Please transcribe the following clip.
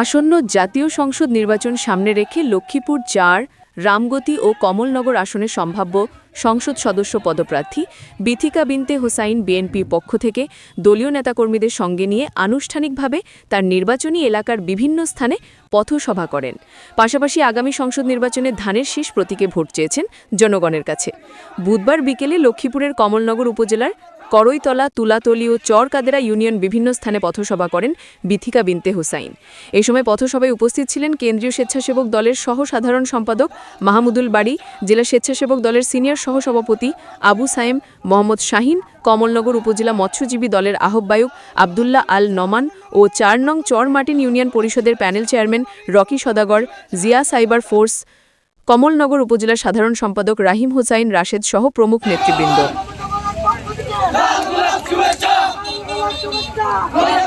আসন্ন জাতীয় সংসদ নির্বাচন সামনে রেখে লক্ষ্মীপুর চার, রামগতি ও কমলনগর আসনের সম্ভাব্য সংসদ সদস্য পদপ্রার্থী বিথিকা বিনতে হোসাইন বিএনপির পক্ষ থেকে দলীয় নেতাকর্মীদের সঙ্গে নিয়ে আনুষ্ঠানিকভাবে তার নির্বাচনী এলাকার বিভিন্ন স্থানে পথসভা করেন। পাশাপাশি আগামী সংসদ নির্বাচনে ধানের শীষ প্রতীকে ভোট চেয়েছেন জনগণের কাছে। বুধবার বিকেলে লক্ষ্মীপুরের কমলনগর উপজেলার করইতলা তুলাতলি ও চরকাদেরা ইউনিয়ন বিভিন্ন স্থানে পথসভা করেন বিথিকা বিনতে হুসাইন। এই সময় পথসভায় উপস্থিত ছিলেন কেন্দ্রীয় স্বেচ্ছাসেবক দলের সহ সাধারণ সম্পাদক মাহমুদুল বাড়ি জেলা স্বেচ্ছাসেবক দলের সিনিয়র সহসভাপতি আবু সায়েম মোহাম্মদ শাহিন, কমলনগর উপজেলা মৎস্যজীবী দলের আহ্বায়ক আবদুল্লাহ আল নমান ও চার নং চরমার্টিন ইউনিয়ন পরিষদের panel chairman Rocky Sadagar, Zia cyber force, Kamalnagar upazila সাধারণ সম্পাদক রাহিম হুসাইন রাশেদ সহ প্রমুখ নেতৃবৃন্দ। শুভেচ্ছা